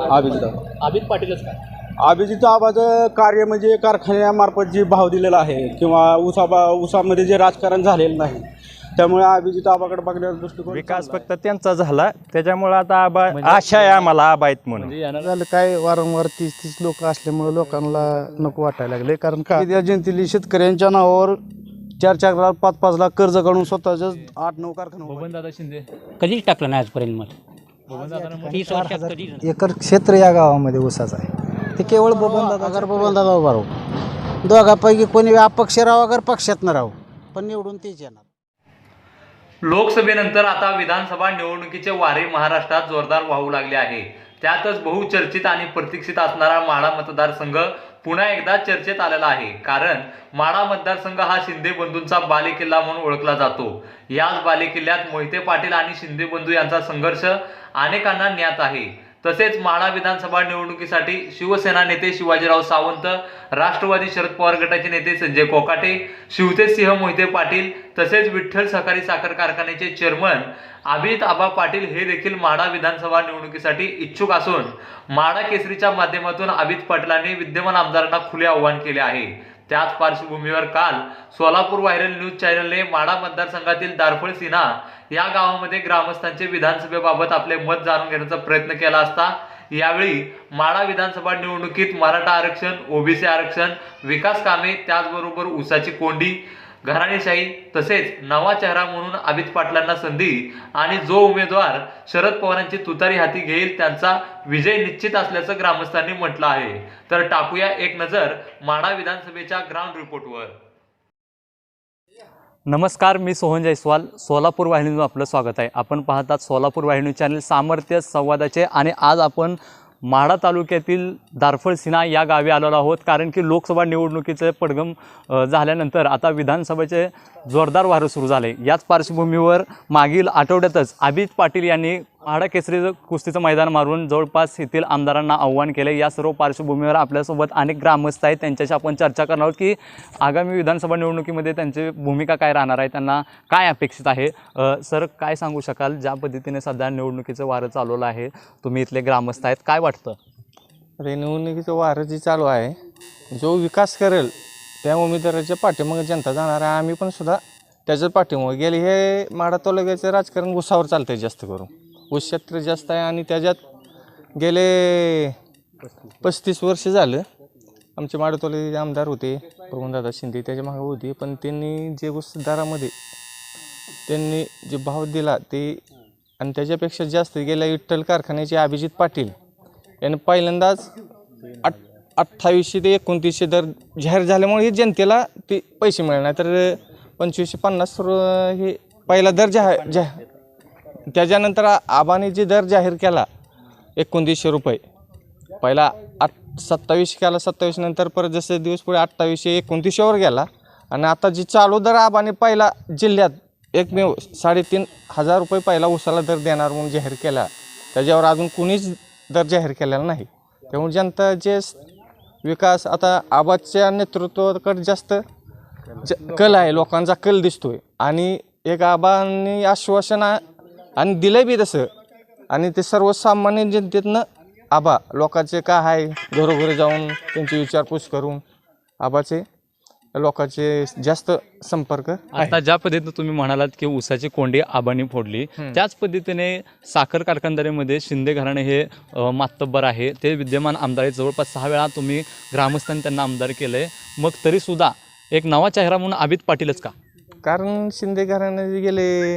अभिजित. अमित पाटीलच का? अभिजित आबाचं कार्य म्हणजे कारखान्यामार्फत जे भाव दिलेला आहे किंवा ऊसाबा ऊसामध्ये जे राजकारण झालेलं नाही त्यामुळे अभिजित आबाकडे बघण्याचा दृष्टिकोन विकास चांगला. फक्त त्यांचा झाला. त्याच्यामुळं आता आबा आशा आहे आम्हाला आबा आहेत म्हणून. म्हणजे झालं काय वारंवार तीस तीस लोक असल्यामुळे लोकांना नको वाटायला लागले कारण का? त्या जयंतीली शेतकऱ्यांच्या नावावर चार चार लाख पाच पाच लाख कर्ज काढून स्वतःच आठ नऊ कारखाना उभे शिंदे. कधीच टाकलं नाही आजपर्यंत दादा तीस वर्षात कधी एकर क्षेत्र या गावामध्ये ऊसाचं आहे. ते केवळ बबन अगर बबन दादा उभा राहू. दोघापैकी कोणी अपक्ष राहू अगर पक्षात न राहू. पण निवडून तेच येणार. लोकसभेनंतर आता विधानसभा निवडणुकीचे वारे महाराष्ट्रात जोरदार वाहू लागले आहे. त्यातच बहुचर्चित आणि प्रतीक्षित असणारा माढा मतदारसंघ पुन्हा एकदा चर्चेत आलेला आहे. कारण माडा मतदारसंघ हा शिंदे बंधूंचा बालेकिल्ला म्हणून ओळखला जातो. याच बालेकिल्ल्यात मोहिते पाटील आणि शिंदे बंधू यांचा संघर्ष अनेकांना ज्ञात आहे. तसेच माढा विधानसभा निवडणुकीसाठी शिवसेना नेते शिवाजीराव सावंत राष्ट्रवादी शरद पवार गटाचे नेते संजय कोकाटे शिवतेसिंह मोहिते पाटील तसेच विठ्ठल सहकारी साखर कारखान्याचे चेअरमन अभित आबा पाटील हे देखील माढा विधानसभा निवडणुकीसाठी इच्छुक असून माढा केसरीच्या माध्यमातून अभित पाटलांनी विद्यमान आमदारांना खुले आव्हान केले आहे. त्याच पार्श्वभूमीवर काल सोलापूर व्हायरल न्यूज चॅनलने माढा मतदारसंघातील दारफळ सिन्हा या गावामध्ये ग्रामस्थांचे विधानसभेबाबत आपले मत जाणून घेण्याचा प्रयत्न केला असता यावेळी माढा विधानसभा निवडणुकीत मराठा आरक्षण ओबीसी आरक्षण विकास कामे त्याचबरोबर ऊसाची कोंडी घराणेशाही तसेच नवा चेहरा म्हणून अमित पाटलांना संधी आणि जो उमेदवार शरद पवारांची तुतारी हाती घेईल त्यांचा विजय निश्चित असल्याचं ग्रामस्थांनी म्हटलं आहे. तर टाकूया एक नजर माढा विधानसभेच्या ग्राउंड रिपोर्टवर नमस्कार मी सोहन जयस्वाल. सोलापूर वाहिनीवर आपलं स्वागत आहे. आपण पाहतात सोलापूर वाहिनी चॅनल सामर्थ्य संवादाचे आणि आज आपण माढा तालुक्यातील दारफळ सिन्हा या गावी आलेलो आहोत. कारण की लोकसभा निवडणुकीचे पडगम झाल्यानंतर आता विधानसभेचे जोरदार वारं सुरू झाले. याच पार्श्वभूमीवर मागील आठवड्यातच अभित पाटील यांनी आडा केसरी कुस्तीचं मैदान मारून जवळपास येथील आमदारांना आव्हान केले. या सर्व पार्श्वभूमीवर आपल्यासोबत अनेक ग्रामस्थ आहेत. त्यांच्याशी आपण चर्चा करणार आहोत की आगामी विधानसभा निवडणुकीमध्ये त्यांची भूमिका काय राहणार आहे त्यांना काय अपेक्षित आहे? सर काय सांगू शकाल? ज्या पद्धतीने सध्या निवडणुकीचं वारं चालवलं आहे तुम्ही इथले ग्रामस्थ आहेत काय वाटतं? अरे निवडणुकीचं वारं जे चालू आहे जो विकास करेल त्या उमेदवाराच्या पाठीमागे जनता जाणार आहे. आम्ही पण सुद्धा त्याच्याच पाठीमागे गेले. हे माडा तालुक्याचं राजकारण उसावर चालतंय जास्त करून. ऊस क्षेत्र जास्त आहे आणि त्याच्यात गेले पस्तीस वर्ष झालं. आमचे माडतोले आमदार होते दादा शिंदे त्याच्यामागे होते. पण त्यांनी जे ऊस दरामध्ये त्यांनी जे भाव दिला ते आणि त्याच्यापेक्षा जास्त गेल्या विठ्ठल कारखान्याचे अभिजित पाटील. यानं पहिल्यांदाच आठ अठ्ठावीसशे ते एकोणतीसशे दर जाहीर झाल्यामुळे हे जनतेला ते पैसे मिळणार तर पंचवीसशे पन्नास हे पहिला दर जाहीर जा त्याच्यानंतर आबाने जे दर जाहीर केला एकोणतीसशे रुपये पहिला आठ सत्तावीसशे केला सत्तावीस नंतर परत जसे दिवस पुढे अठ्ठावीसशे एकोणतीसशेवर गेला. आणि आता जी चालू दर आबाने पहिला जिल्ह्यात एकमेव साडेतीन हजार रुपये पहिला उसाला दर देणार म्हणून जाहीर केला. त्याच्यावर अजून कुणीच दर जाहीर केलेला नाही. त्यामुळे जनता जे विकास आता आबाच्या नेतृत्वाकडे जास्त ज कल आहे लोकांचा कल दिसतोय. आणि एक आबांनी आश्वासन आणि दिलं बी तसं. आणि ते सर्वसामान्य जनतेतनं आबा लोकांचे का आहे? घरोघरी जाऊन त्यांची विचारपूस करून आबाचे लोकांचे जास्त संपर्क आता ज्या पद्धतीने तुम्ही म्हणालात की ऊसाची कोंडी आबांनी फोडली त्याच पद्धतीने साखर कारखानदारीमध्ये शिंदे घराणे हे मातब्बर आहे. ते विद्यमान आमदार आहेत. जवळपास सहा वेळा तुम्ही ग्रामस्थांनी त्यांना आमदार केलं आहे मग तरीसुद्धा एक नवा चेहरा म्हणून अभित पाटीलच का? कारण शिंदे घराणे गेले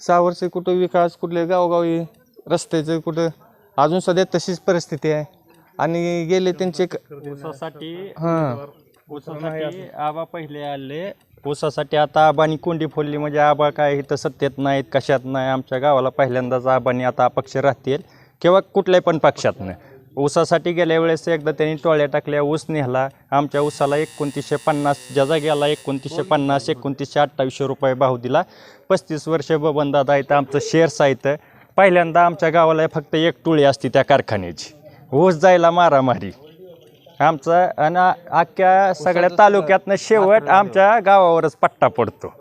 सहा वर्ष कुठं विकास कुठले गावोगावी रस्त्याचं कुठं अजून सध्या तशीच परिस्थिती आहे. आणि गेले त्यांचे हां. ऊसासाठी आबा पहिले आले. ऊसासाठी आता आबानी कोंडी फोडली. म्हणजे आबा काय इथं सत्तेत नाहीत कशात नाही? आमच्या गावाला पहिल्यांदाच आबानी आता अपक्ष राहतील किंवा कुठल्याही पण पक्षात नाही. ऊसासाठी गेल्या वेळेस एकदा त्यांनी टोळ्या टाकल्या ऊस नेला. आमच्या ऊसाला एकोणतीसशे पन्नास ज्याचा गेला एकोणतीसशे पन्नास एकोणतीसशे अठ्ठावीसशे रुपये भाव दिला. पस्तीस वर्ष बबनदादा आहेत आमचं शेअर्स आहेत. पहिल्यांदा आमच्या गावाला फक्त एक टोळी असती त्या कारखान्याची. ऊस जायला मारामारी. आमचा आणि अख्ख्या सगळ्या तालुक्यातनं शेवट आमच्या गावावरच पट्टा पडतो.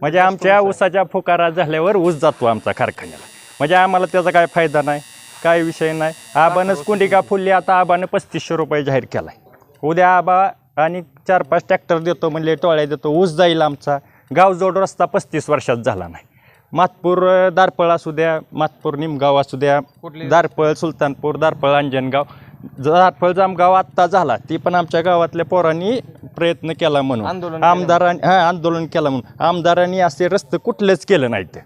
म्हणजे आमच्या ऊसाच्या फुकारा झाल्यावर ऊस जातो आमचा कारखान्याला. म्हणजे आम्हाला त्याचा काय फायदा नाही काय विषय नाही. आबानंच कुंडिका फुलली आता आबानं पस्तीसशे रुपये जाहीर केलाय. उद्या आबा आणि चार पाच ट्रॅक्टर देतो म्हणले टोळ्या देतो ऊस जाईल आमचा. गाव जोड रस्ता पस्तीस वर्षात झाला नाही. मातपूर दारपळ असू द्या मातपूर निमगाव असू द्या दारपळ सुलतानपूर दारपळ अंजनगाव दारपळ जामगाव आत्ता झाला ती पण आमच्या गावातल्या पोरांनी प्रयत्न केला म्हणून. आंदोलन आमदारांनी हां आंदोलन केलं म्हणून. आमदारांनी असे रस्ते कुठलेच केलं नाहीत.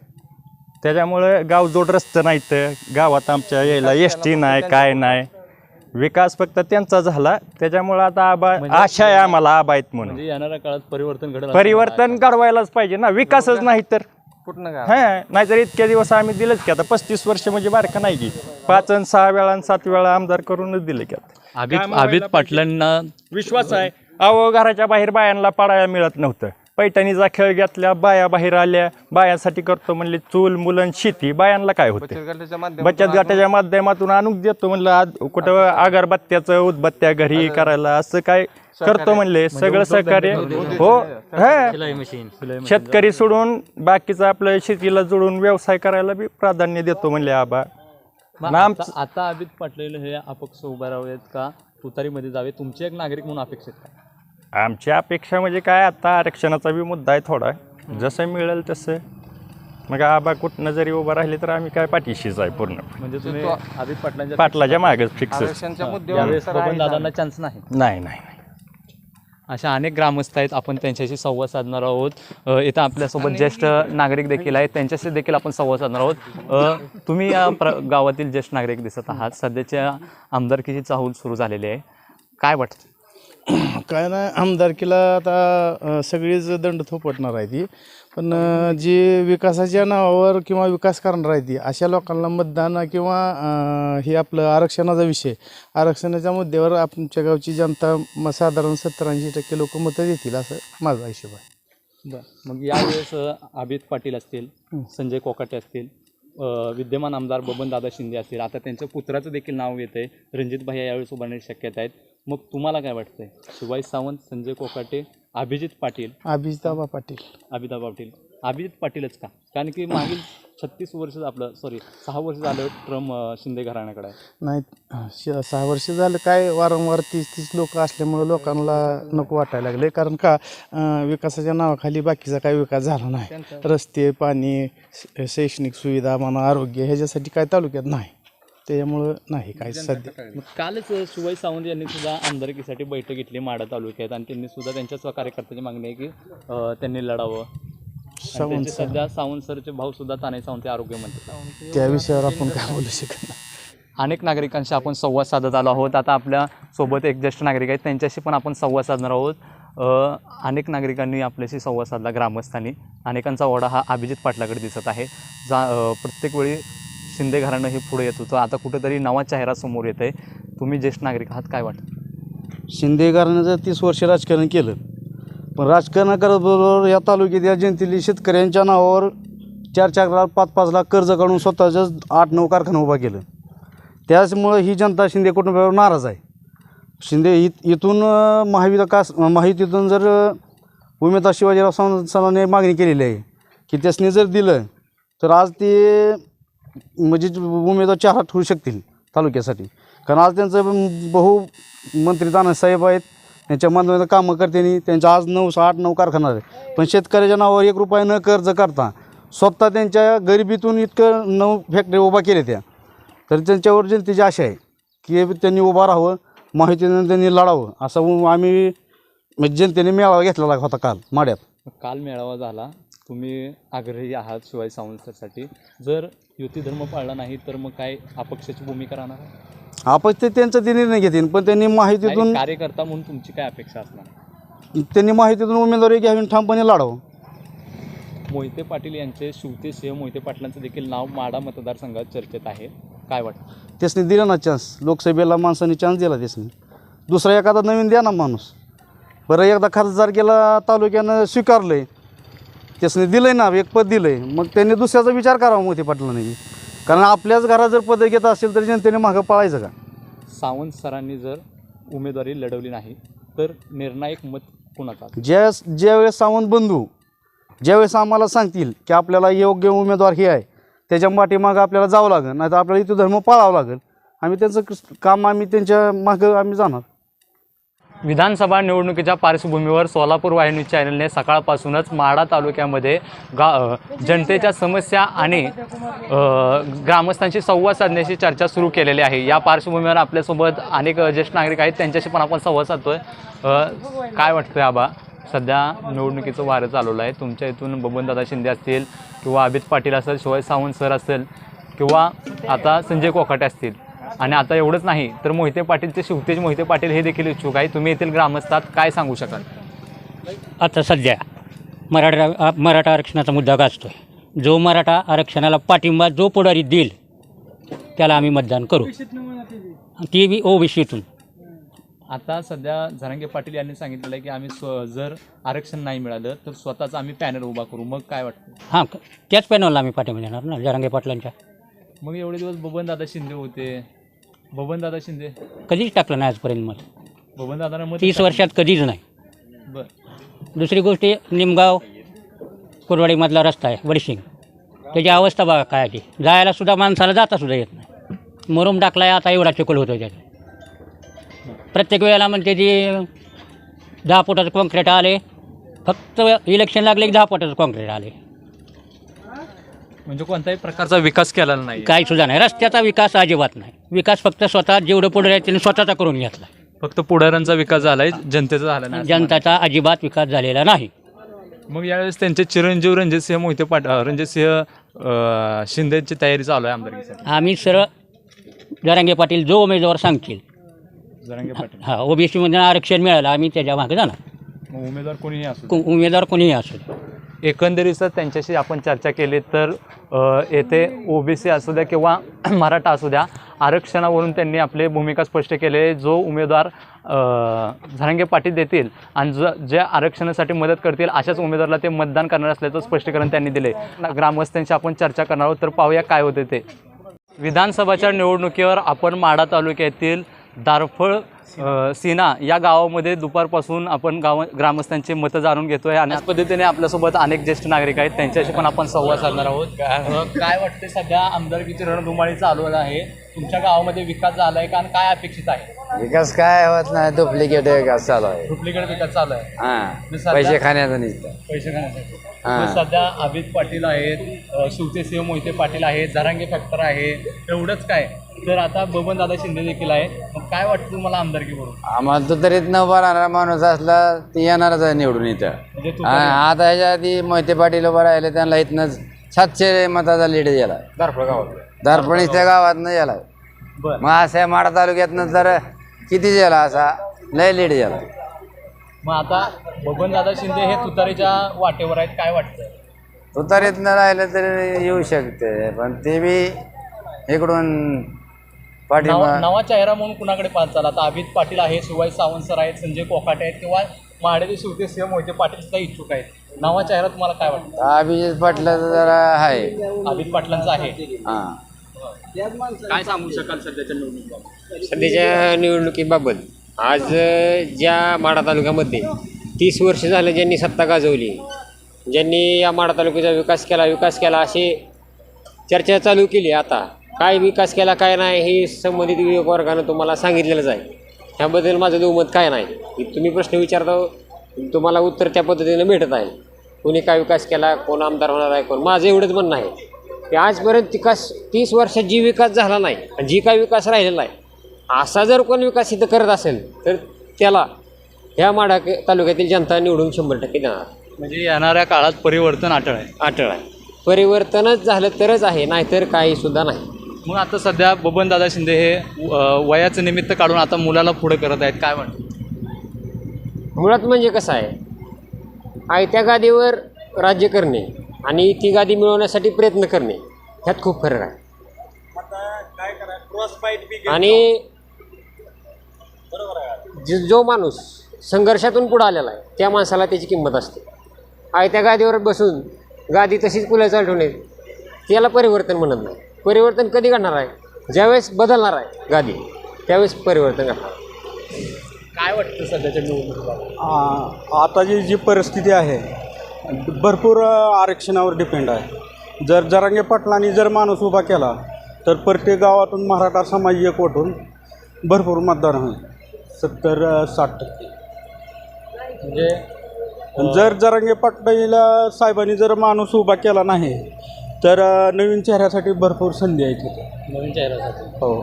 त्याच्यामुळं गाव जोड रस्ते नाहीत. गावात आमच्या यायला एस टी नाही काय नाही. विकास फक्त त्यांचा झाला. त्याच्यामुळं आता आबा आशा आहे आम्हाला आबा आहेत म्हणून. म्हणजे येणाऱ्या काळात परिवर्तन घडेल असं परिवर्तन घडवायलाच पाहिजे ना. विकासच नाही तर. हा नाहीतर इतक्या दिवस आम्ही दिलंच की आता पस्तीस वर्ष म्हणजे बारका नाही की. पाच आणि सहा वेळा आणि सात वेळा आमदार करूनच दिले की आता. अभित अभित पाटलांना विश्वास आहे. अहो घराच्या बाहेर बायांना पाडायला मिळत नव्हतं. पैठणीचा खेळ घेतल्या बाया बाहेर आल्या बायांसाठी करतो म्हणले चूल मुलं शेती बायांना काय होते? बचत गटाच्या माध्यमातून आणून देतो म्हणलं आज कुठं अगरबत्त्याचं उदबत्त्या घरी करायला असं काय करतो म्हणले सगळं सहकार्य हो शेतकरी सोडून बाकीचं आपलं शेतीला जोडून व्यवसाय करायला बी प्राधान्य देतो म्हणले आबा. आता अभित पाटील हे अपक्ष उभा राहावेत का? तुतारीमध्ये जावे तुमचे एक नागरिक म्हणून अपेक्षित काय? आमची अपेक्षा म्हणजे काय आता आरक्षणाचा बी मुद्दा आहे थोडा. जसं मिळेल तसं. मग आबा कुठनं जरी उभं राहिले तर आम्ही काय पाठीशीच आहे पूर्ण. म्हणजे तुम्ही अभित पाटलांच्या पाटलाच्या मागच फिक्स आरक्षणच्या मुद्द्यावर यावेळेस तर बबन आहे. दादांना चान्स नाही. नाही नाही नाही. अशा अनेक ग्रामस्थ आहेत आपण त्यांच्याशी संवाद साधणार आहोत. अ, इथं आपल्यासोबत ज्येष्ठ नागरिक देखील आहेत त्यांच्याशी देखील आपण संवाद साधणार आहोत. अ, तुम्ही या प्र गावातील ज्येष्ठ नागरिक दिसत आहात. सध्याच्या आमदारकीची चाहूल सुरू झालेली आहे. काय वाटतं? काय नाही आमदारकीला आता सगळीच दंड थोपटणार आहे ती. पण जी विकासाच्या नावावर किंवा विकास करणार आहे ती अशा लोकांना मतदान किंवा हे आपलं आरक्षणाचा विषय आरक्षणाच्या मुद्द्यावर आमच्या गावची जनता म साधारण सत्तर ऐंशी टक्के लोक मतं देतील असं माझा हिशोब आहे. बरं. मग यावेळेस अभित पाटील असतील संजय कोकाटे असतील विद्यमान आमदार बबनदादा शिंदे असतील आता त्यांच्या पुत्राचं देखील नाव येतं आहे रणजित भाई यावेळेस उभारण्याची शक्यता आहेत. मग तुम्हाला काय वाटतंय? शिवाजी सावंत संजय कोकाटे अभिजित पाटील? अभिजिताबा पाटील. अभिदा पाटील. अभिजित पाटीलच का? कारण की मागील छत्तीस वर्ष आपलं सॉरी सहा वर्ष झालं ट्रम अ, शिंदे घराण्याकडे. आहे नाही श- सहा वर्ष झालं काय वारंवार तीस तीस लोक असल्यामुळे लोकांना नको वाटायला लागले कारण का अं, विकासाच्या नावाखाली बाकीचा काही विकास झाला नाही. रस्ते पाणी श- शैक्षणिक सुविधा म्हणा आरोग्य ह्याच्यासाठी काय तालुक्यात नाही. त्याच्यामुळं नाही काय सध्या मग कालच अ, शिवाजी सावंत यांनी सुद्धा आमदारकीसाठी बैठक घेतली माडा तालुक्यात आणि त्यांनी सुद्धा त्यांच्या कार्यकर्त्याची मागणी आहे की अ, त्यांनी लढावं. आणि सावंत त्यांचे सर. सध्या सावंत सरचे भाऊ सुद्धा तानाई सावंत हे आरोग्य मंत्री त्या विषयावर आपण काय बोलू शकत नाही. अनेक नागरिकांशी आपण संवाद साधत आलो आहोत. आता आपल्यासोबत एक ज्येष्ठ नागरिक आहेत. त्यांच्याशी पण आपण संवाद साधणार आहोत. अ, अनेक नागरिकांनी आपल्याशी संवाद साधला ग्रामस्थांनी. अनेकांचा ओढा हा अभिजित पाटलाकडे दिसत आहे. जा अ, प्रत्येक वेळी शिंदे घराणं हे पुढे येत होतं. आता कुठेतरी नवा चेहरा समोर येत आहे तुम्ही ज्येष्ठ नागरिक आहात काय वाटतं? शिंदे घराण्याचं तीस वर्ष राजकारण केलं. पण राजकारण करत या तालुक्यात या जनतेली शेतकऱ्यांच्या नावावर चार चार लाख पाच पाच लाख कर्ज काढून स्वतःच्याच आठ नऊ कारखाना उभा केलं. त्याचमुळं ही जनता शिंदे कुटुंबावर नाराज आहे. शिंदे इथ इथून महाविकास महायुतीतून जर उमेदवार शिवाजीराव सावंत सरांनी मागणी केलेली आहे की त्यासनी जर दिलं तर आज ते म्हणजे उमेदवार चार ठरू होऊ शकतील तालुक्यासाठी. कारण आज त्यांचं बहु मंत्री साहेब आहेत त्यांच्या माध्यमातून कामं करते त्यांच्या आज नऊ आठ नऊ कारखाना आहे पण शेतकऱ्याच्या नावावर एक रुपया न कर्ज करता स्वतः त्यांच्या गरिबीतून इतकं नऊ फॅक्टरी उभा केल्या त्या. तर त्यांच्यावर जनतेची आशा आहे की त्यांनी उभा राहावं माहितीनं त्यांनी लढावं असं आम्ही म्हणजे जनतेने मेळावा घेतलेला होता काल माड्यात. काल मेळावा झाला. तुम्ही आग्रही आहात शिवाजी सावंत सरसाठी. जर युती धर्म पाळला नाही तर मग काय अपक्षाची भूमिका राहणार? आपण ते त्यांचा ते निर्णय घेतील पण त्यांनी माहितीतून कार्यकर्ता म्हणून तुमची काय अपेक्षा असणार? त्यांनी माहितीतून उमेदवारी घ्यावी ठामपणे लढावं. मोहिते पाटील यांचे शिवते सिंह मोहिते पाटलांचं देखील नाव माडा मतदारसंघात चर्चेत आहे. काय वाटतं? त्यासनी दिला ना चान्स लोकसभेला माणसांनी चान्स दिला त्यासनी. दुसरा एखादा नवीन द्या ना माणूस. बरं एकदा खासदार केला तालुक्यानं स्वीकारलं आहे त्यासनी दिलं आहे ना एक पद दिलं आहे मग त्यांनी दुसऱ्याचा विचार करावा मोठे पाटलांनी. कारण आपल्याच घरात जर पद घेत असेल तर जनतेने मागं पळायचं का? सावंत सरांनी जर उमेदवारी लढवली नाही तर निर्णायक मत कुणाचा? ज्या ज्यावेळेस सावंत बंधू ज्यावेळेस आम्हाला सांगतील की आपल्याला योग्य उमेदवार हे आहे त्याच्या पाठीमागं आपल्याला जावं लागेल नाही तर आपल्याला इथं धर्म पाळावं लागेल. आम्ही त्यांचं काम आम्ही त्यांच्या मागं आम्ही जाणार. विधानसभा निवडणुकीच्या पार्श्वभूमीवर सोलापूर वाहिनी चॅनलने सकाळपासूनच माढा तालुक्यामध्ये गा जनतेच्या समस्या आणि ग्रामस्थांशी संवाद साधण्याची चर्चा सुरू केलेली आहे. या पार्श्वभूमीवर आपल्यासोबत अनेक ज्येष्ठ नागरिक आहेत. त्यांच्याशी पण आपण संवाद साधतोय. आहे काय वाटतंय आबा? सध्या निवडणुकीचं वारं चालवलं आहे. तुमच्या इथून बबनदादा शिंदे असतील किंवा अभित पाटील असेल शिवाय सावंत सर असेल किंवा आता संजय कोकाटे असतील. आणि आता एवढंच नाही तर मोहिते पाटीलचे शिवतेज मोहिते पाटील हे देखील इच्छुक आहे. तुम्ही येथील ग्रामस्थात काय सांगू शकाल? आता सध्या मराठा मराठा आरक्षणाचा मुद्दा गाजतो आहे जो मराठा आरक्षणाला पाठिंबा जो पुढारी देईल त्याला आम्ही मतदान करू. ती बी ओबीसीतून. आता सध्या झरांगे पाटील यांनी सांगितलेलं आहे की आम्ही स्व जर आरक्षण नाही मिळालं तर स्वतःच आम्ही पॅनल उभा करू. मग काय वाटतं? हां त्याच पॅनलला आम्ही पाठिंबा देणार ना जरांगे पाटलांच्या? मग एवढे दिवस बबनदादा शिंदे होते बबनदादा शिंदे. कधीच टाकलं नाही आजपर्यंत मत. बबनदादांना मत तीस वर्षात कधीच नाही. बरं. दुसरी गोष्ट निमगाव कुरवाडीमधला रस्ता आहे वडशिंग. त्याची अवस्था बघा काय ती. जायला सुद्धा माणसाला जाता सुद्धा येत नाही. मुरुम टाकलाय आता एवढा चिखल होतो त्याचा. प्रत्येक वेळेला म्हणते ती दहा फुटाचं कॉन्क्रीट आले. फक्त इलेक्शन लागले की दहा फुटाचं कॉन्क्रीट आले. म्हणजे कोणत्याही प्रकारचा विकास केलेला नाही. काही सुद्धा नाही. रस्त्याचा विकास अजिबात नाही. विकास फक्त स्वतः जेवढं पुढे आहे त्याने स्वतःचा करून घेतला. फक्त पुढाऱ्यांचा विकास झालाय जनतेचा झाला नाही. जनताचा अजिबात विकास झालेला नाही. मग यावेळेस त्यांचे चिरंजीव रणजितसिंह मोहिते पाट अं, रणजितसिंह अं, शिंदेची तयारी चालू आहे आमदारकीसाठी. आम्ही सरळ जरांगे पाटील जो उमेदवार सांगतील. जरांगे पाटील. हा ओबीसीमधून आरक्षण मिळालं आम्ही त्याच्यामागे जाणार. मग उमेदवार कोणीही असू को- उमेदवार कोणीही असू एकंदरीतच त्यांच्याशी आपण चर्चा केली तर अ, येथे ओबीसी असू द्या किंवा मराठा असू द्या आरक्षणावरून त्यांनी आपली भूमिका स्पष्ट केली. आहे जो उमेदवार झरंगे पाटील देतील आणि ज जे आरक्षणासाठी मदत करतील अशाच उमेदवाराला ते मतदान करणार असल्याचं स्पष्टीकरण त्यांनी दिले. ग्रामस्थांशी आपण चर्चा करणार आहोत तर पाहूया काय होते ते. विधानसभाच्या निवडणुकीवर आपण माढा तालुक्यातील दारफळ सीना या गावामध्ये दुपारपासून आपण गाव ग्रामस्थांची मतं जाणून घेतोय आणि याच पद्धतीने आपल्यासोबत अनेक ज्येष्ठ नागरिक आहेत. त्यांच्याशी पण आपण संवाद साधणार आहोत. काय वाटते सध्या आमदारकीची रणधुमाळी चालू आहे? तुमच्या गावामध्ये विकास झाला आहे का आणि काय अपेक्षित आहे? विकास काय होत नाही डुप्लिकेट विकास चालू आहे. डुप्लिकेट विकास चालू आहे. पैसे खाण्याचं पैसे खाण्यासाठी. हा. सध्या अभित पाटील आहेत अ, शिवतेसिंह मोहिते पाटील आहेत जरांगे फॅक्टर आहे. एवढंच काय? तर आता बबन दादा शिंदे देखील आहे मग काय वाटतं तुम्हाला आमदारकीवरून आम्हाला तो तरी न उभा राहणारा माणूस असला ती येणारच आहे निवडून इथं. म्हणजे तू हा, आता ह्याच्या आधी मोहिते पाटील उभं राहिले त्यांना इथनं सातशे मताचा लीड गेला दारपणीच त्या गावातनं गेला बरं. मग असा माडा तालुक्यातनं तर किती गेला असा लय लीड गेला मग आता बबन दादा शिंदे हे तुतारीच्या वाटेवर आहेत काय वाटतं? तुतारीतनं राहिलं तरी येऊ शकते पण ते बी इकडून पाठिंबा नवा नवा चेहरा म्हणून कुणाकडे पाहत चाल आता अभित पाटील आहे शिवाय सावंत सर आहेत संजय कोकाटे आहेत किंवा माडेचे शिवते सिंह मोहिते पाटील सुद्धा इच्छुक आहेत. नवा चेहरा तुम्हाला काय वाटतं? अभिजित पाटलाचं जरा आहे. अभित पाटलांचा आहे. हां. काय सांगू शकाल सध्याच्या निवडणुकीबाबत? सध्याच्या निवडणुकीबाबत आज अ, ज्या माढा तालुक्यामध्ये तीस वर्ष झालं ज्यांनी सत्ता गाजवली ज्यांनी या माढा तालुक्याचा विकास केला विकास केला अशी चर्चा चालू केली आता. काय विकास केला काय नाही हे संबंधित विवेक वर्गानं तुम्हाला सांगितलेलंच आहे. ह्याबद्दल माझं दुमत काय नाही. की तुम्ही प्रश्न विचारता तुम्हाला उत्तर त्या पद्धतीनं भेटत आहे. कोणी काय विकास केला कोण आमदार होणार आहे कोण माझं एवढंच म्हणणं आहे. की आजपर्यंत विकास तीस वर्षात जी विकास झाला नाही आणि जी काय विकास राहिलेला आहे असा जर कोण विकास इथं करत असेल तर त्याला ह्या माढा तालुक्यातील जनता निवडून शंभर टक्के देणार. म्हणजे येणाऱ्या काळात परिवर्तन अटळ आहे. अटळ आहे. परिवर्तनच झालं तरच आहे नाहीतर काही सुद्धा नाही. मग आता सध्या बबन दादा शिंदे हे वयाचं निमित्त काढून आता मुलाला पुढे करत आहेत. काय म्हणतो? मुळात म्हणजे कसं आहे? आयत्या गादीवर राज्य करणे आणि ती गादी मिळवण्यासाठी प्रयत्न करणे ह्यात खूप फरक आहे. आणि जो माणूस संघर्षातून पुढे आलेला आहे त्या माणसाला त्याची किंमत असते. आयत्या गादीवर बसून गादी तशीच पुढे चालवणे त्याला परिवर्तन म्हणत नाही. परिवर्तन कधी घडणार आहे? ज्यावेळेस बदलणार आहे गादी त्यावेळेस परिवर्तन घडणार. काय वाटतं सध्याच्या निवडणुकीबाबत? आ- आता जी जी परिस्थिती आहे भरपूर आरक्षणावर डिपेंड आहे. जर जरांगे पाटलांनी जर माणूस उभा केला तर प्रत्येक गावातून मराठा समाज एकवटून भरपूर मतदान होईल. सत्तर अं, साठ टक्के. म्हणजे जर जरांगे पाटील साहेबांनी जर माणूस उभा केला नाही तर नवीन चेहऱ्यासाठी भरपूर संधी आहे तिथे नवीन चेहऱ्यासाठी? हो.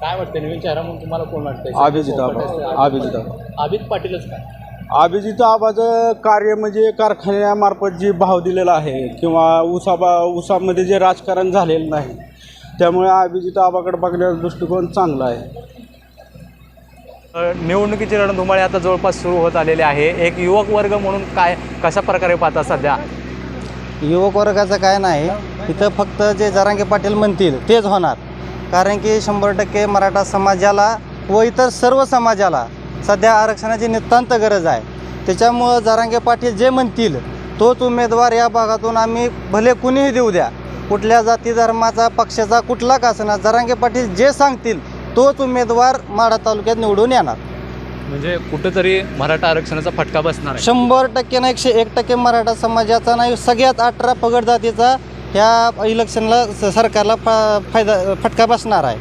काय वाटतं नवीन चेहरा म्हणून तुम्हाला कोण वाटतं अभिजित आबा. अभिजित आबा. अभित पाटीलच काय अभिजित आबाचं कार्य म्हणजे कारखान्यामार्फत जे भाव दिलेला आहे किंवा उसाबा उसामध्ये जे राजकारण झालेलं नाही त्यामुळे अभिजित आबाकडे बघण्याचा दृष्टिकोन चांगला आहे. निवडणुकीची रणधुमाळी आता जवळपास सुरू होत आलेली आहे. एक युवक वर्ग म्हणून काय कशा प्रकारे पाहता सध्या? युवक वर्गाचं काय नाही इथं फक्त जे जरांगे पाटील म्हणतील तेच होणार. कारण की शंभर टक्के मराठा समाजाला व इतर सर्व समाजाला सध्या आरक्षणाची नितांत गरज आहे. त्याच्यामुळं जरांगे पाटील जे म्हणतील तोच उमेदवार या भागातून आम्ही भले कुणीही देऊ द्या. कुठल्या जाती धर्माचा पक्षाचा कुठला का असणार जरांगे पाटील जे सांगतील तोच उमेदवार माढा तालुक्यात निवडून येणार. म्हणजे कुठंतरी मराठा आरक्षणाचा फटका बसणार आहे. शंभर टक्के ना एकशे एक टक्के मराठा समाजाचा नाही सगळ्यात अठरा पगड जातीचा ह्या इलेक्शनला स- सरकारला फा फायदा फटका बसणार आहे.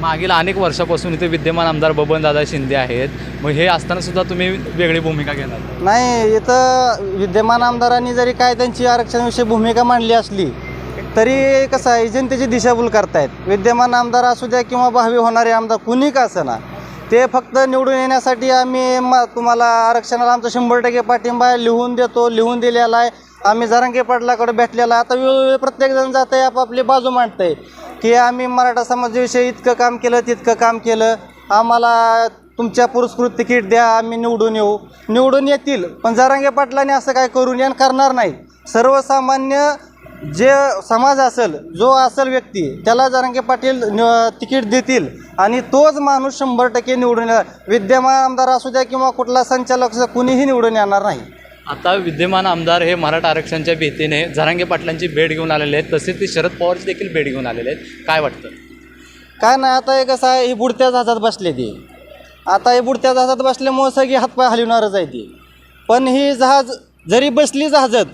मागील अनेक वर्षापासून इथे विद्यमान आमदार बबनदादा शिंदे आहेत. मग हे असताना सुद्धा तुम्ही वेगळी भूमिका घेणार. नाही इथं विद्यमान आमदारांनी जरी काय त्यांची आरक्षणाविषयी भूमिका मांडली असली तरी कसं आहे जनतेची दिशाभूल करतायत. विद्यमान आमदार असू द्या किंवा भावी होणारे आमदार कुणी का ना ते फक्त निवडून येण्यासाठी आम्ही म तुम्हाला आरक्षणाला आमचा शंभर टक्के पाठिंबा आहे. लिहून देतो लिहून दिलेला आहे. आम्ही जरांगे पाटलाकडे भेटलेला आहे. आता वेळोवेळी प्रत्येकजण जात आहे आपापली बाजू मांडतंय. की आम्ही मराठा समाजाविषयी इतकं काम केलं तितकं काम केलं. आम्हाला तुमच्या पुरस्कृत तिकीट द्या आम्ही निवडून येऊ. निवडून येतील पण जरांगे पाटलाने असं काय करून येण करणार नाही. सर्वसामान्य जे समाज असेल जो असेल व्यक्ती त्याला जरांगे पाटील तिकीट देतील आणि तोच माणूस शंभर टक्के निवडून येणार. विद्यमान आमदार असू द्या किंवा कुठला संचालक कुणीही निवडून येणार नाही. आता विद्यमान आमदार हे मराठा आरक्षणाच्या भीतीने झरांगे पाटलांची भेट घेऊन आलेले आहेत. तसेच ते शरद पवारची देखील भेट घेऊन आलेले आहेत. काय वाटतं? काय नाही आता हे कसं आहे ही बुडत्या जहाजात बसले ती. आता हे बुडत्या जहाजात बसल्यामुळे सगळी हातपाय हलवणारच आहे ती. पण ही जहाज जरी बसली जहाजात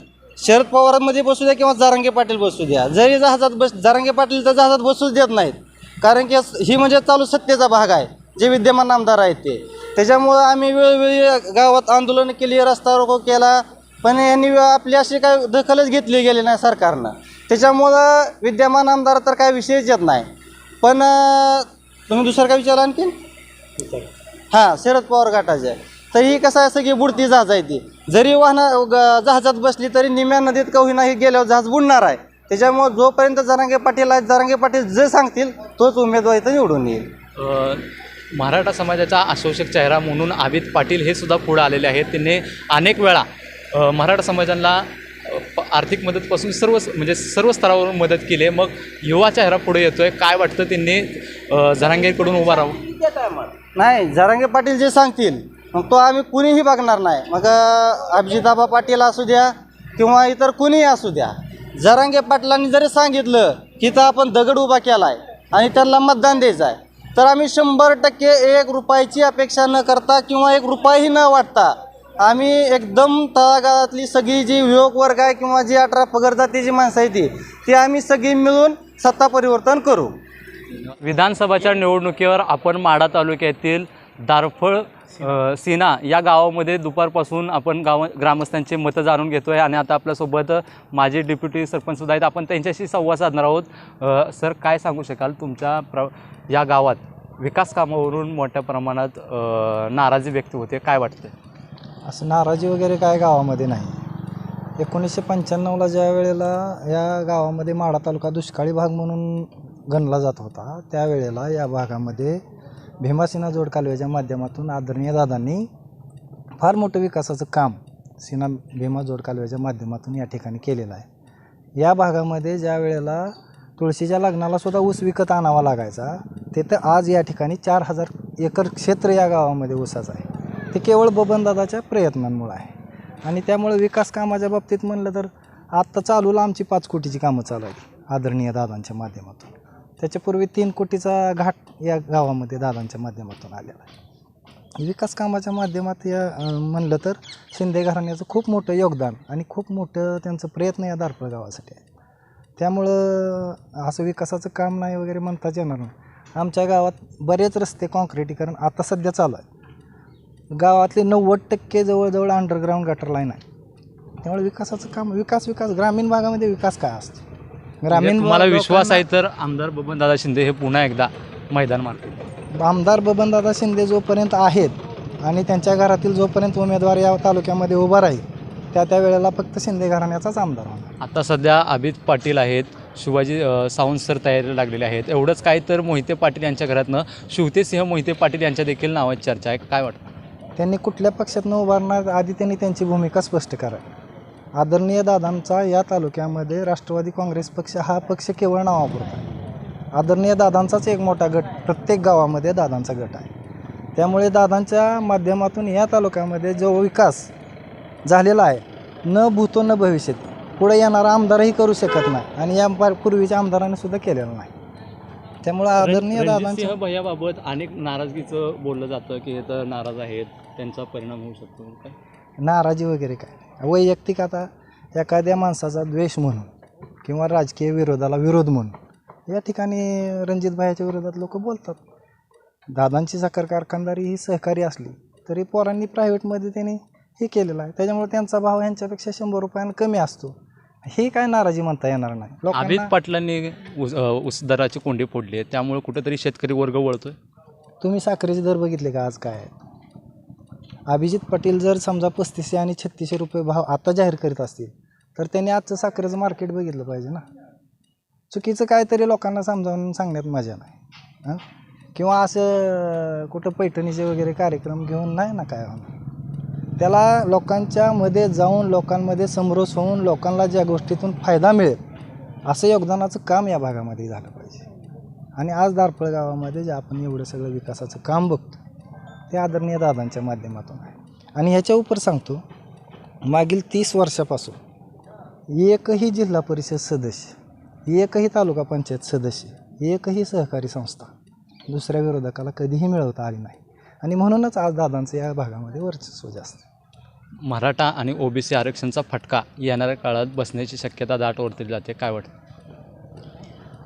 शरद पवारांमध्ये बसू द्या किंवा जारांगे पाटील बसू द्या. जरी जहाजात बस जारांगे पाटील तर जहाजात बसूच देत नाहीत. कारण की ही म्हणजे चालू सत्तेचा भाग आहे. जे विद्यमान आमदार आहेत ते. त्याच्यामुळं आम्ही वेळोवेळी गावात आंदोलन केली रस्ता रोको केला. पण यांनी आपली अशी काय दखलच घेतली गेली नाही सरकारनं. त्याच्यामुळं विद्यमान आमदार तर काय विषयच येत नाही. पण तुम्ही दुसरं काय विचारलं आणखीन? हां शरद पवार गटाचे. तर ही कसं आहे सगळी बुडती जहाज आहे ती. जरी वाहना जहाजात बसली तरी निम्या नदीत का होईना ही गेल्यावर जहाज बुडणार आहे. त्याच्यामुळं जोपर्यंत जरांगे पाटील आहेत जरांगे पाटील जे सांगतील तोच उमेदवार इथं निवडून येईल. मराठा समाजाचा आशोषक चेहरा म्हणून आबिद पाटील हे सुद्धा पुढे आलेले आहेत. त्यांनी अनेक वेळा मराठा समाजाला आर्थिक मदतपासून सर्व म्हणजे सर्व स्तरावरून मदत केली आहे. मग युवा चेहरा पुढे येतोय. काय वाटतं त्यांनी जरांगेकडून उभा राहू? नाही जरांगे पाटील जे सांगतील मग तो आम्ही कुणीही बघणार नाही. मग अभिजिताबा पाटील असू द्या किंवा इतर कुणीही असू द्या. जरांगे पाटलांनी जरी सांगितलं की तर आपण दगड उभा केला आहे आणि त्यांना मतदान द्यायचं आहे तर आम्ही शंभर टक्के एक रुपयाची अपेक्षा न करता किंवा एक रुपयाही न वाटता आम्ही एकदम तळागाळातली सगळी जी युवक वर्ग आहे किंवा जी अठरा पगार जातीची माणसं आहे ती ती आम्ही सगळी मिळून सत्ता परिवर्तन करू. विधानसभाच्या निवडणुकीवर आपण माढा तालुक्यातील दारफळ सीना या गावामध्ये दुपारपासून आपण गाव ग्रामस्थांचे मतं जाणून घेतो आहे आणि आता आपल्यासोबत माजी डेप्युटी सरपंचसुद्धा आहेत. आपण त्यांच्याशी संवाद साधणार आहोत. सर काय सांगू शकाल तुमच्या प्र या गावात विकास कामावरून मोठ्या प्रमाणात नाराजी व्यक्त होते काय वाटतं असं नाराजी वगैरे काय गावामध्ये नाही. एकोणीसशे पंच्याण्णवला ज्या वेळेला या गावामध्ये माढा तालुका दुष्काळी भाग म्हणून गणला जात होता त्यावेळेला या भागामध्ये भीमासेना जोड कालव्याच्या माध्यमातून आदरणीय दादांनी फार मोठं विकासाचं काम सिना भीमा जोड कालव्याच्या माध्यमातून या ठिकाणी केलेलं आहे. या भागामध्ये ज्या वेळेला तुळशीच्या लग्नाला सुद्धा ऊस विकत आणावा लागायचा तिथं आज या ठिकाणी चार हजार एकर क्षेत्र या गावामध्ये ऊसाचं आहे. ते केवळ बबनदादाच्या प्रयत्नांमुळे आहे. आणि त्यामुळे विकास कामाच्या बाबतीत म्हणलं तर आत्ता चालूला आमची पाच कोटीची कामं चालू आहेत आदरणीय दादांच्या माध्यमातून. त्याच्यापूर्वी तीन कोटीचा घाट या गावामध्ये दादांच्या माध्यमातून आलेला आहे. विकास कामाच्या माध्यमात या म्हणलं तर शिंदे घराण्याचं खूप मोठं योगदान आणि खूप मोठं त्यांचं प्रयत्न या दारपळ गावासाठी आहे. त्यामुळं असं विकासाचं काम नाही वगैरे म्हणताच येणार नाही. आमच्या गावात बरेच रस्ते कॉन्क्रिटीकरण आता सध्या चालू आहे गावातले नव्वद टक्के जवळजवळ अंडरग्राऊंड गटर लाईन आहे. त्यामुळे विकासाचं काम विकास विकास ग्रामीण भागामध्ये विकास काय असतो? म्हणजे तुम्हाला भाग- विश्वास आहे तर आमदार बबनदादा शिंदे हे पुन्हा एकदा मैदान मारतील आमदार बबनदादा शिंदे जोपर्यंत आहेत आणि त्यांच्या घरातील जोपर्यंत उमेदवार या तालुक्यामध्ये उभा राहील त्या त्या वेळेला फक्त शिंदे घराण्याचाच आमदार होणार. आता सध्या अभित पाटील आहेत शिवाजी सावंत सर तयारीला लागलेले आहेत. एवढंच काय तर मोहिते पाटील यांच्या घरातनं शिवतेसिंह मोहिते पाटील यांच्या देखील नावाची चर्चा आहे. काय वाटतं? त्यांनी कुठल्या पक्षातनं उभारणार आधी त्यांनी त्यांची भूमिका स्पष्ट करावी. आदरणीय दादांचा या तालुक्यामध्ये राष्ट्रवादी काँग्रेस पक्ष हा पक्ष केवळ नावापुरता आहे. आदरणीय दादांचाच एक मोठा गट प्रत्येक गावामध्ये दादांचा गट आहे. त्यामुळे दादांच्या माध्यमातून या तालुक्यामध्ये जो विकास झालेला आहे न भूतो न भविष्यत पुढे येणारा आमदारही करू शकत नाही आणि या पार- पूर्वीच्या आमदारांनी सुद्धा केलेलं नाही. त्यामुळे आदरणीय दादांच्या भैयाबाबत अनेक नाराजगीचं बोललं जातं की हे तर नाराज आहेत त्यांचा परिणाम होऊ शकतो काय? नाराजी वगैरे काय? वैयक्तिक आता एखाद्या माणसाचा द्वेष म्हणून किंवा राजकीय विरोधाला विरोध म्हणून या ठिकाणी रणजितभाईच्या विरोधात लोक बोलतात. दादांची साखर कारखानदारी ही सहकारी असली तरी पोरांनी प्रायव्हेटमध्ये त्यांनी हे केलेलं आहे. त्याच्यामुळे त्यांचा भाव ह्यांच्यापेक्षा शंभर रुपयानं कमी असतो. हे काय नाराजी म्हणता येणार नाही. लोकांना पाटलांनी ऊस अ, ऊस दराची कोंडी फोडली आहे. त्यामुळे कुठेतरी शेतकरी वर्ग वळतोय? तुम्ही साखरेचे दर बघितले का आज काय? आहेत अभिजित पाटील जर समजा पस्तीसशे आणि छत्तीसशे रुपये भाव आता जाहीर करीत असतील तर त्यांनी आजचं साखरेचं मार्केट बघितलं पाहिजे ना. चुकीचं काहीतरी लोकांना समजावून सांगण्यात मजा नाही. हां? किंवा असं कुठं पैठणीचे वगैरे कार्यक्रम घेऊन नाही ना काय होणार. त्याला लोकांच्या मध्ये जाऊन लोकांमध्ये समरस होऊन लोकांना ज्या गोष्टीतून फायदा मिळेल असं योगदानाचं काम या भागामध्ये झालं पाहिजे. आणि आज दारफळ गावामध्ये जे आपण एवढं सगळं विकासाचं काम बघतो ते आदरणीय दादांच्या माध्यमातून आहे. आणि ह्याच्या उपर सांगतो मागील तीस वर्षापासून एकही जिल्हा परिषद सदस्य एकही तालुका पंचायत सदस्य एकही सहकारी संस्था दुसऱ्या विरोधकाला कधीही मिळवता आली नाही. आणि म्हणूनच आज दादांचं या भागामध्ये वर्चस्व जास्त मराठा आणि ओबीसी आरक्षणचा फटका येणाऱ्या काळात बसण्याची शक्यता दाट ओढतली जाते काय वाटतं?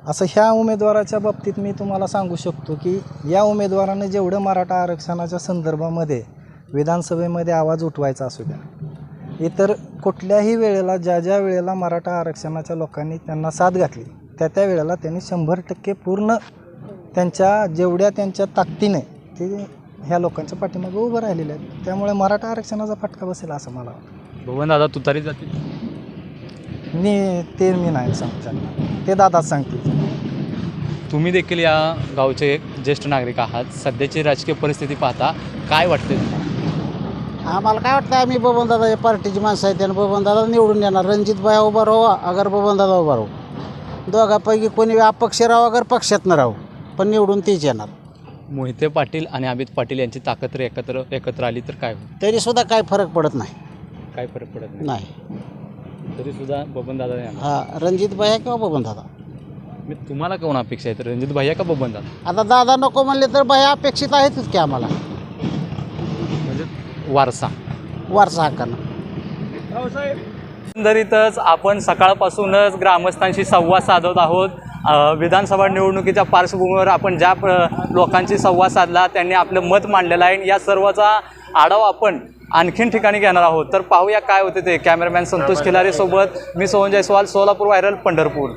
असं ह्या उमेदवाराच्या बाबतीत मी तुम्हाला सांगू शकतो की या उमेदवाराने जेवढं मराठा आरक्षणाच्या संदर्भामध्ये विधानसभेमध्ये आवाज उठवायचा असू द्या इतर कुठल्याही वेळेला ज्या ज्या वेळेला मराठा आरक्षणाच्या लोकांनी त्यांना साथ घातली त्या त्या वेळेला त्यांनी शंभर टक्के पूर्ण त्यांच्या जेवढ्या त्यांच्या ताकदीने ते ह्या लोकांच्या पाठीमागे उभं राहिलेले आहेत त्यामुळे मराठा आरक्षणाचा फटका बसेल असं मला वाटतं. भवन दादा तुतारी जातील. मी ते मी नाही सांगू शकणार. ते दादाच सांगतील. तुम्ही देखील या गावचे एक ज्येष्ठ नागरिक आहात. सध्याची राजकीय परिस्थिती पाहता काय वाटते आम्हाला काय वाटतं आम्ही बबनदादा या पार्टीची माणसं आहेत त्यानं बबनदादा निवडून येणार. रणजित भाई उभा राहू अगर बबनदादा उभा राहू. दोघापैकी कोणी अपक्ष राहू अगर पक्षात न राहू. पण निवडून तीच येणार. मोहिते पाटील आणि अमित पाटील यांची ताकद एकत्र एकत्र आली तर काय होईल? तरी सुद्धा काय फरक पडत नाही. काय फरक पडत नाही. नाही तरी सुद्धा बबन दादा हा रणजित भाई किंवा बबनदादा मी तुम्हाला कोण अपेक्षा आहे? तर रणजित भैया का बबन दादा? आता दादा नको म्हणले तर भाई अपेक्षित आहेतच की आम्हाला. म्हणजे वारसा. वारसा हक्कानं. एकंदरीतच आपण सकाळपासूनच ग्रामस्थांशी संवाद साधत आहोत. अ, विधानसभा निवडणुकीच्या पार्श्वभूमीवर आपण ज्या प्र- लोकांशी संवाद साधला त्यांनी आपलं मत मांडलेलं आहे. या सर्वाचा आढावा आपण आणखीन ठिकाणी घेणार आहोत. तर पाहूया काय होते ते. कॅमेरामॅन संतोष खिलारे सोबत मी सोहन जयस्वाल सोलापूर व्हायरल पंढरपूर.